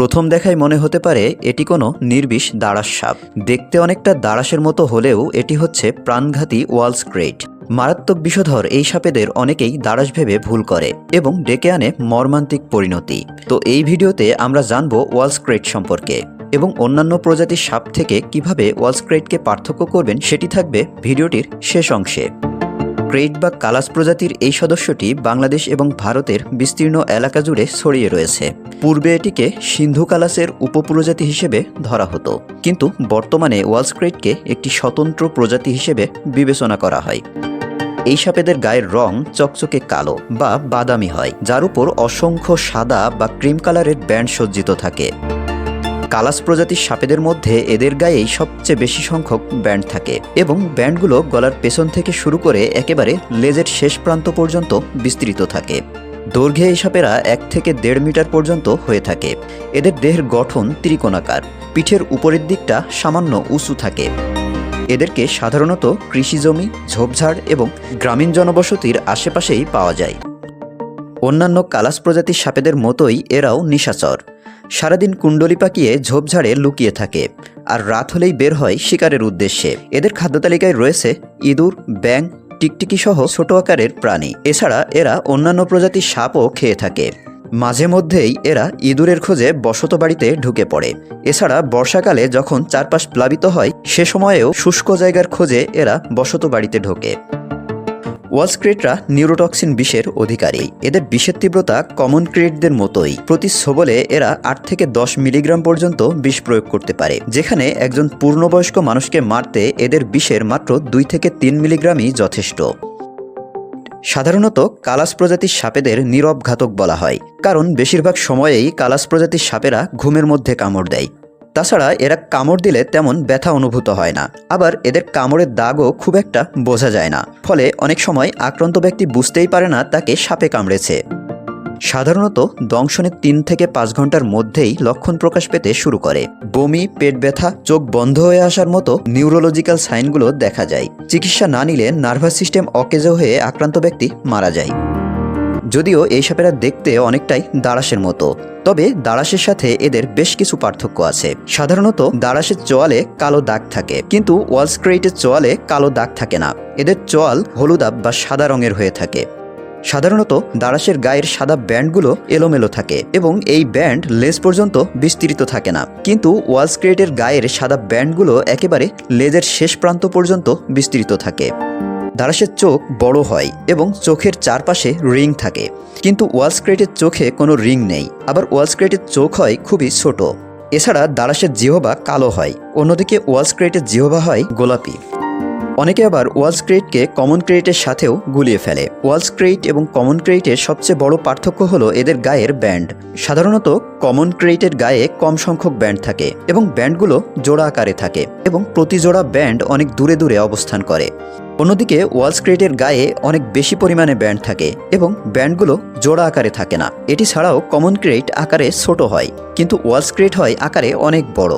প্রথম দেখায় মনে হতে পারে এটি কোনো নির্বিষ দাঁড়াস সাপ দেখতে অনেকটা দাঁড়াসের মতো হলেও এটি হচ্ছে প্রাণঘাতী ওয়ালস ক্রেট মারাত্মক বিষধর এই সাপেদের অনেকেই দাঁড়াস ভেবে ভুল করে এবং ডেকে আনে মর্মান্তিক পরিণতি। তো এই ভিডিওতে আমরা জানব ওয়ালস ক্রেট সম্পর্কে এবং অন্যান্য প্রজাতির সাপ থেকে কীভাবে ওয়ালস ক্রেটকে পার্থক্য করবেন সেটি থাকবে ভিডিওটির শেষ অংশে। ক্রেট বা কালাস প্রজাতির এই সদস্যটি বাংলাদেশ এবং ভারতের বিস্তীর্ণ এলাকা জুড়ে ছড়িয়ে রয়েছে। পূর্বে এটিকে সিন্ধু কালাসের উপপ্রজাতি হিসেবে ধরা হতো। কিন্তু বর্তমানে ওয়ালস ক্রেটকে একটি স্বতন্ত্র প্রজাতি হিসেবে বিবেচনা করা হয়। এই সাপেদের গায়ের রং চকচকে কালো বা বাদামি হয়, যার উপর অসংখ্য সাদা বা ক্রিম কালারের ব্যান্ড সজ্জিত থাকে। কালাস প্রজাতির সাপেদের মধ্যে এদের গায়েই সবচেয়ে বেশি সংখ্যক ব্যান্ড থাকে এবং ব্যান্ডগুলো গলার পেছন থেকে শুরু করে একেবারে লেজের শেষ প্রান্ত পর্যন্ত বিস্তৃত থাকে। দৈর্ঘ্যে এই সাপেরা এক থেকে দেড় মিটার পর্যন্ত হয়ে থাকে। এদের দেহের গঠন ত্রিকোণাকার। পিঠের উপরের দিকটা সামান্য উঁচু থাকে। এদেরকে সাধারণত কৃষিজমি ঝোপঝাড় এবং গ্রামীণ জনবসতির আশেপাশেই পাওয়া যায়। অন্যান্য কালাস প্রজাতির সাপেদের মতোই এরাও নিশাচর। সারাদিন কুণ্ডলি পাকিয়ে ঝোপঝাড়ে লুকিয়ে থাকে, আর রাত হলেই বের হয় শিকারের উদ্দেশ্যে। এদের খাদ্য তালিকায় রয়েছে ইঁদুর ব্যাং টিকটিকি সহ ছোট আকারের প্রাণী। এছাড়া এরা অন্যান্য প্রজাতির সাপও খেয়ে থাকে। মাঝে মধ্যেই এরা ইঁদুরের খোঁজে বসত বাড়িতে ঢুকে পড়ে। এছাড়া বর্ষাকালে যখন চারপাশ প্লাবিত হয়, সে সময়েও শুষ্ক জায়গার খোঁজে এরা বসত বাড়িতে ঢোকে। ওয়ালস্ক্রেটরা নিউরোটক্সিন বিষের অধিকারী। এদের বিষের তীব্রতা কমন ক্রেটদের মতোই। প্রতি সবলে এরা আট থেকে দশ মিলিগ্রাম পর্যন্ত বিষ প্রয়োগ করতে পারে, যেখানে একজন পূর্ণবয়স্ক মানুষকে মারতে এদের বিষের মাত্র দুই থেকে তিন মিলিগ্রামই যথেষ্ট। সাধারণত কালাস প্রজাতির সাপেদের নীরব ঘাতক বলা হয়, কারণ বেশিরভাগ সময়েই কালাস প্রজাতির সাপেরা ঘুমের মধ্যে কামড় দেয়। তাছাড়া এরা কামড় দিলে তেমন ব্যথা অনুভূত হয় না। আবার এদের কামড়ের দাগও খুব একটা বোঝা যায় না। ফলে অনেক সময় আক্রান্ত ব্যক্তি বুঝতেই পারে না তাকে সাপে কামড়েছে। সাধারণত দংশনের তিন থেকে পাঁচ ঘণ্টার মধ্যেই লক্ষণ প্রকাশ পেতে শুরু করে। বমি, পেট ব্যথা, চোখ বন্ধ হয়ে আসার মতো নিউরোলজিক্যাল সাইনগুলো দেখা যায়। চিকিৎসা না নিলে নার্ভাস সিস্টেম অকেজ হয়ে আক্রান্ত ব্যক্তি মারা যায়। যদিও এই সাপেরা দেখতে অনেকটাই দারাসের মতো, তবে দারাসের সাথে এদের বেশ কিছু পার্থক্য আছে। সাধারণত দারাসের চোয়ালে কালো দাগ থাকে, কিন্তু ওয়ালস্ক্রেইটের চোয়ালে কালো দাগ থাকে না। এদের চোয়াল হলুদাব বা সাদা রঙের হয়ে থাকে। সাধারণত দারাসের গায়ের সাদা ব্যান্ডগুলো এলোমেলো থাকে এবং এই ব্যান্ড লেজ পর্যন্ত বিস্তৃত থাকে না। কিন্তু ওয়ালস্ক্রেটের গায়ের সাদা ব্যান্ডগুলো একেবারে লেজের শেষ প্রান্ত পর্যন্ত বিস্তৃত থাকে। দারাসের চোখ বড় হয় এবং চোখের চারপাশে রিং থাকে। কিন্তু ওয়ালস্ক্রেটের চোখে কোনো রিং নেই। আবার ওয়ালস্ক্রেটের চোখ হয় খুবই ছোট। এছাড়া দারাসের জিহবা কালো হয়। অন্যদিকে ওয়ালস্ক্রেটের জিহবা হয় গোলাপি। অনেকে আবার ওয়ালস ক্রেটকে কমন ক্রেডিটের সাথেও গুলিয়ে ফেলে। ওয়ালস ক্রেট এবং কমন ক্রেটের সবচেয়ে বড় পার্থক্য হলো এদের গায়ের ব্যান্ড। সাধারণত কমন ক্রেটের গায়ে কম সংখ্যক ব্যান্ড থাকে এবং ব্যান্ডগুলো জোড়া আকারে থাকে এবং প্রতি জোড়া ব্যান্ড অনেক দূরে দূরে অবস্থান করে। অন্যদিকে ওয়ালস ক্রেটের গায়ে অনেক বেশি পরিমাণে ব্যান্ড থাকে এবং ব্যান্ডগুলো জোড়া আকারে থাকে না। এটি ছাড়াও কমন ক্রেট আকারে ছোট হয়, কিন্তু ওয়ালস ক্রেট হয় আকারে অনেক বড়।